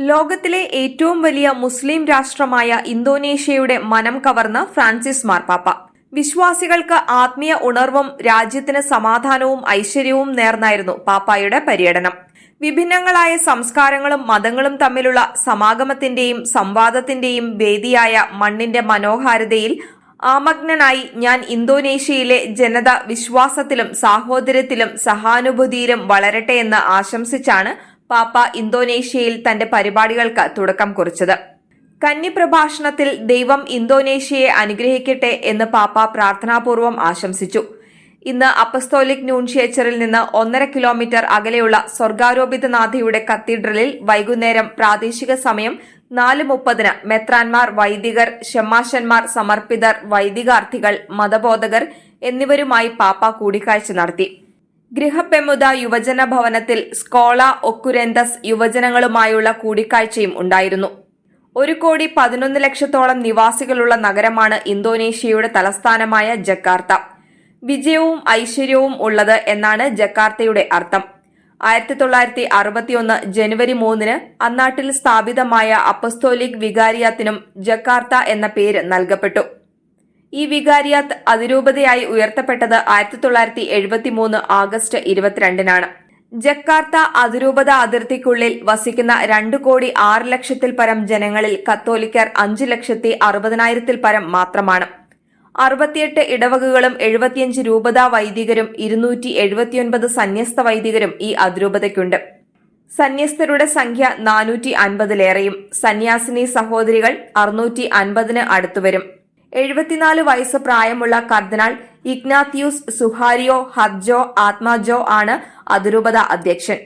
ലോകത്തിലെ ഏറ്റവും വലിയ മുസ്ലിം രാഷ്ട്രമായ ഇന്തോനേഷ്യയുടെ മനം കവർന്ന ഫ്രാൻസിസ് മാർപ്പാപ്പ വിശ്വാസികൾക്ക് ആത്മീയ ഉണർവും രാജ്യത്തിന് സമാധാനവും ഐശ്വര്യവും നേർന്നായിരുന്നു പാപ്പായുടെ പര്യടനം. വിഭിന്നങ്ങളായ സംസ്കാരങ്ങളും മതങ്ങളും തമ്മിലുള്ള സമാഗമത്തിന്റെയും സംവാദത്തിന്റെയും വേദിയായ മണ്ണിന്റെ മനോഹാരിതയിൽ ആമഗ്നനായി ഞാൻ ഇന്തോനേഷ്യയിലെ ജനത വിശ്വാസത്തിലും സാഹോദര്യത്തിലും സഹാനുഭൂതിയിലും വളരട്ടെ എന്ന് ആശംസിച്ചാണ് പാപ്പ ഇന്തോനേഷ്യയിൽ തന്റെ പരിപാടികൾക്ക് തുടക്കം കുറിച്ചത്. കന്നി പ്രഭാഷണത്തിൽ ദൈവം ഇന്തോനേഷ്യയെ അനുഗ്രഹിക്കട്ടെ എന്ന് പാപ്പ പ്രാർത്ഥനാപൂർവം ആശംസിച്ചു. ഇന്ന് അപ്പസ്തോലിക് ന്യൂൺഷിയേച്ചറിൽ നിന്ന് ഒന്നര കിലോമീറ്റർ അകലെയുള്ള സ്വർഗാരോപിതനാഥയുടെ കത്തീഡ്രലിൽ വൈകുന്നേരം പ്രാദേശിക സമയം നാല് മുപ്പതിന് മെത്രാൻമാർ വൈദികർ ഷമാശന്മാർ സമർപ്പിതർ വൈദികാർത്ഥികൾ മതബോധകർ എന്നിവരുമായി പാപ്പ കൂടിക്കാഴ്ച നടത്തി. ഗൃഹപെമുദ യുവജന ഭവനത്തിൽ സ്കോള ഒക്കുരെന്തസ് യുവജനങ്ങളുമായുള്ള കൂടിക്കാഴ്ചയും ഉണ്ടായിരുന്നു. ഒരു കോടി പതിനൊന്ന് ലക്ഷത്തോളം നിവാസികളുള്ള നഗരമാണ് ഇന്തോനേഷ്യയുടെ തലസ്ഥാനമായ ജക്കാർത്ത. വിജയവും ഐശ്വര്യവും ഉള്ളത് എന്നാണ് ജക്കാർത്തയുടെ അർത്ഥം. ആയിരത്തി തൊള്ളായിരത്തി അറുപത്തിയൊന്ന് ജനുവരി മൂന്നിന് അന്നാട്ടിൽ സ്ഥാപിതമായ അപ്പസ്തോലിക് വികാരിയാത്തിനും ജക്കാർത്ത എന്ന പേര് നൽകപ്പെട്ടു. ഈ വികാരിയാത്ത് അതിരൂപതയായി ഉയർത്തപ്പെട്ടത് ആയിരത്തി തൊള്ളായിരത്തി എഴുപത്തി മൂന്ന് ആഗസ്റ്റ് ഇരുപത്തിരണ്ടിനാണ്. ജക്കാർത്ത അതിരൂപത അതിർത്തിക്കുള്ളിൽ വസിക്കുന്ന രണ്ടു കോടി ആറ് ലക്ഷത്തിൽ പരം ജനങ്ങളിൽ കത്തോലിക്കർ അഞ്ചു ലക്ഷത്തി അറുപതിനായിരത്തിൽ പരം മാത്രമാണ്. അറുപത്തിയെട്ട് ഇടവകകളും എഴുപത്തിയഞ്ച് രൂപതാ വൈദികരും ഇരുന്നൂറ്റി എഴുപത്തിയൊൻപത് സന്യസ്ത വൈദികരും ഈ അതിരൂപതയ്ക്കുണ്ട്. സന്യസ്തരുടെ സംഖ്യ നാനൂറ്റി അൻപതിലേറെയും സന്യാസിനി സഹോദരികൾ അറുന്നൂറ്റി അൻപതിന് അടുത്തുവരും. എഴുപത്തിനാല് വയസ്സ് പ്രായമുള്ള കർദിനാൾ ഇഗ്നാത്യൂസ് സുഹാരിയോ ഹർജോ ആത്മാജോ ആണ് അതിരൂപത അധ്യക്ഷൻ.